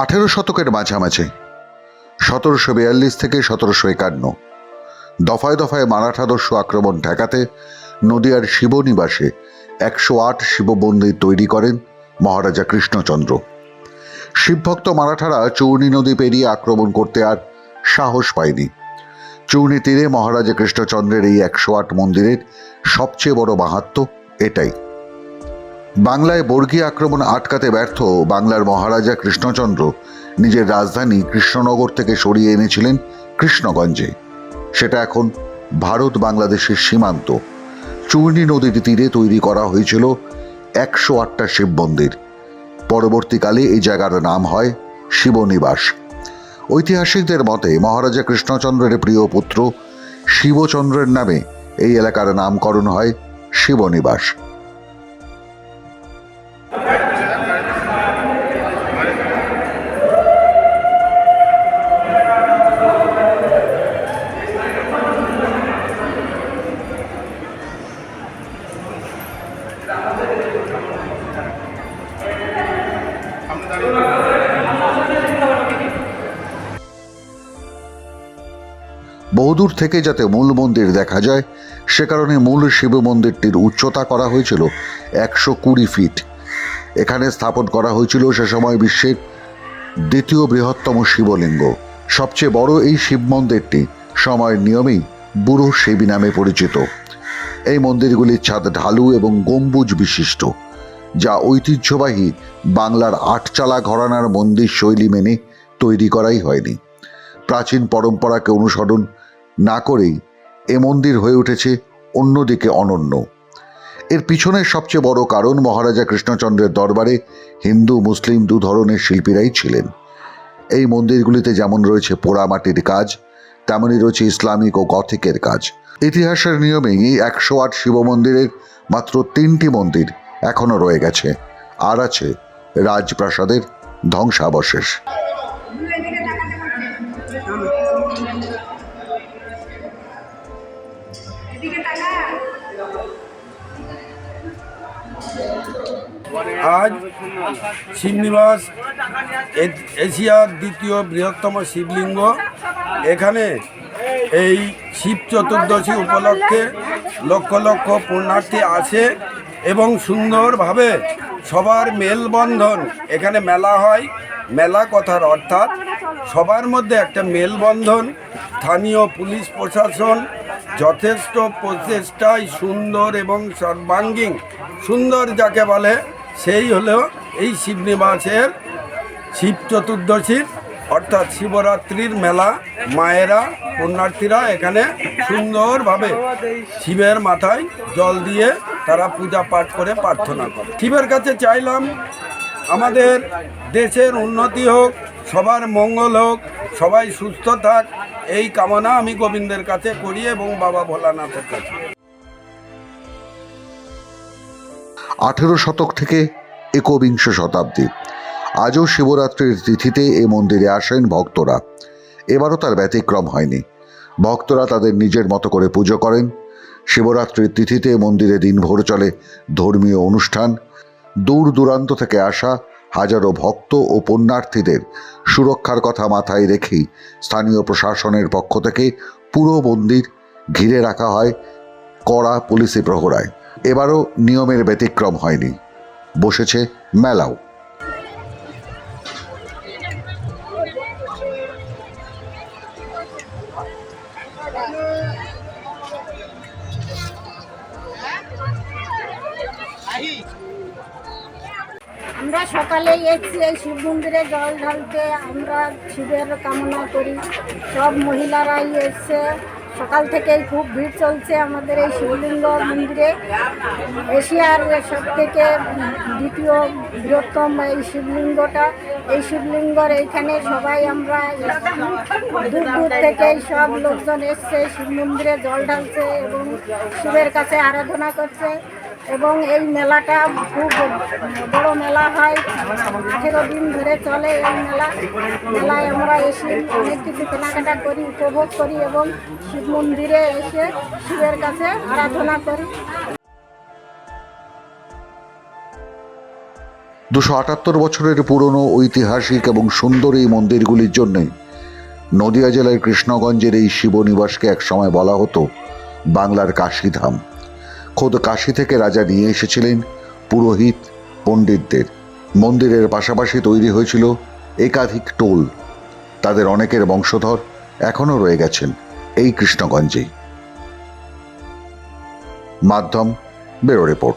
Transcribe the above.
আঠেরো শতকের মাঝামাঝি, সতেরোশো বিয়াল্লিশ থেকে সতেরোশো একান্ন। দফায় দফায় মারাঠা দস্যু আক্রমণ ঠেকাতে নদিয়ার শিবনিবাসে একশো আট শিব মন্দির তৈরি করেন মহারাজা কৃষ্ণচন্দ্র। শিবভক্ত মারাঠারা চূর্ণী নদী পেরিয়ে আক্রমণ করতে আর সাহস পায়নি। চূর্ণী তীরে মহারাজা কৃষ্ণচন্দ্রের এই একশো আট মন্দিরের সবচেয়ে বড় মাহাত্ম এটাই। বাংলায় বর্গীয় আক্রমণ আটকাতে ব্যর্থ বাংলার মহারাজা কৃষ্ণচন্দ্র। নিজের রাজধানী কৃষ্ণনগর থেকে সরিয়ে এনেছিলেন কৃষ্ণগঞ্জে। সেটা এখন ভারত বাংলাদেশের সীমান্ত। চূর্ণী নদীর তীরে তৈরি করা হয়েছিল একশো আটটা শিব মন্দির। পরবর্তীকালে এই জায়গার নাম হয় শিবনিবাস। ঐতিহাসিকদের মতে মহারাজা কৃষ্ণচন্দ্রের প্রিয় পুত্র শিবচন্দ্রের নামে এই এলাকার নামকরণ হয় শিবনিবাস। বহুদূর থেকে যাতে মূল মন্দির দেখা যায়, সে কারণে মূল শিব মন্দিরটির উচ্চতা করা হয়েছিল একশো কুড়ি ফিট। এখানে স্থাপন করা হয়েছিল সে সময় বিশ্বের দ্বিতীয় বৃহত্তম শিবলিঙ্গ। সবচেয়ে বড় এই শিব মন্দিরটি সময়ের নিয়মেই বুড়ো শিবী নামে পরিচিত। এই মন্দিরগুলির ছাদ ঢালু এবং গম্বুজ বিশিষ্ট, যা ঐতিহ্যবাহী বাংলার আটচালা ঘরানার মন্দির শৈলী মেনে তৈরি করাই হয়নি। প্রাচীন পরম্পরাকে অনুসরণ না করেই এ মন্দির হয়ে উঠেছে অন্যদিকে অনন্য। এর পিছনের সবচেয়ে বড় কারণ মহারাজা কৃষ্ণচন্দ্রের দরবারে হিন্দু, মুসলিম দু ধরনের শিল্পীরাই ছিলেন। এই মন্দিরগুলিতে যেমন রয়েছে পোড়ামাটির কাজ, তেমনই রয়েছে ইসলামিক ও গথিকের কাজ। ইতিহাসের নিয়মেই এই একশো আট শিব মন্দিরের মাত্র তিনটি মন্দির এখনও রয়ে গেছে। আর আছে রাজপ্রাসাদের ধ্বংসাবশেষ। আজ শিবনিবাস এশিয়ার দ্বিতীয় বৃহত্তম শিবলিঙ্গ। এখানে এই শিব চতুর্দশী উপলক্ষে লক্ষ লক্ষ পুণ্যার্থী আসে এবং সুন্দরভাবে সবার মেলবন্ধন। এখানে মেলা হয়, মেলা কথার অর্থাৎ সবার মধ্যে একটা মেলবন্ধন। স্থানীয় পুলিশ প্রশাসন যথেষ্ট প্রচেষ্টায় সুন্দর এবং সর্বাঙ্গীন। সুন্দর যাকে বলে সেই হলো এই শিবনিবাসের শিব চতুর্দশীর অর্থাৎ শিবরাত্রির মেলা মায়েরা, পুণ্যার্থীরা এখানে সুন্দরভাবে শিবের মাথায় জল দিয়ে তারা পূজা পাঠ করে প্রার্থনা করে। শিবের কাছে চাইলাম আমাদের দেশের উন্নতি হোক, সবার মঙ্গল হোক, সবাই সুস্থ থাক, এই কামনা আমি গোবিন্দের কাছে করি এবং বাবা ভোলানাথের কাছে। আঠেরো শতক থেকে একবিংশ শতাব্দী। আজও শিবরাত্রির তিথিতে এ মন্দিরে আসেন ভক্তরা। এবারও তার ব্যতিক্রম হয়নি। ভক্তরা তাদের নিজের মতো করে পুজো করেন। শিবরাত্রির তিথিতে মন্দিরে দিনভর চলে ধর্মীয় অনুষ্ঠান। দূর দূরান্ত থেকে আসা হাজারো ভক্ত ও পুণ্যার্থীদের সুরক্ষার কথা মাথায় রেখেই স্থানীয় প্রশাসনের পক্ষ থেকে পুরো মন্দির ঘিরে রাখা হয় কড়া পুলিশি প্রহরায়। এবারও নিয়মের ব্যতিক্রম হয়নি। বসেছে মেলাও। আমরা সকালেই এসেছি এই শিব মন্দিরে জল ঢালতে। আমরা শিবের কামনা করি। সব মহিলারাই এসছে। সকাল থেকেই খুব ভিড় চলছে আমাদের এই শিবলিঙ্গ মন্দিরে। এশিয়ার সব থেকে দ্বিতীয় বৃহত্তম এই শিবলিঙ্গটা। এই শিবলিঙ্গর এইখানে সবাই আমরা দূর দূর থেকে সব লোকজন এসছে, শিব মন্দিরে জল ঢালছে এবং শিবের কাছে আরাধনা করছে। এবং এই মেলাটা খুব বড় মেলা হয়। আঠেরো দিন ধরে চলে এই মেলা। মেলায় আমরা এসে অনেক কিছু কেনাকাটা করি, উপভোগ করি এবং শিব মন্দিরে এসে শিবের কাছে আরাধনা করি। দুশো আটাত্তর বছরের পুরনো ঐতিহাসিক এবং সুন্দর এই মন্দিরগুলির জন্যে নদিয়া জেলার কৃষ্ণগঞ্জের এই শিবনিবাসকে একসময় বলা হতো বাংলার কাশীধাম। খোদ কাশি থেকে রাজা নিয়ে এসেছিলেন পুরোহিত পণ্ডিতদের। মন্দিরের পাশাপাশি তৈরি হয়েছিল একাধিক টোল। তাদের অনেকের বংশধর এখনও রয়ে গেছেন এই কৃষ্ণগঞ্জেই। মাধ্যম বেরো রিপোর্ট।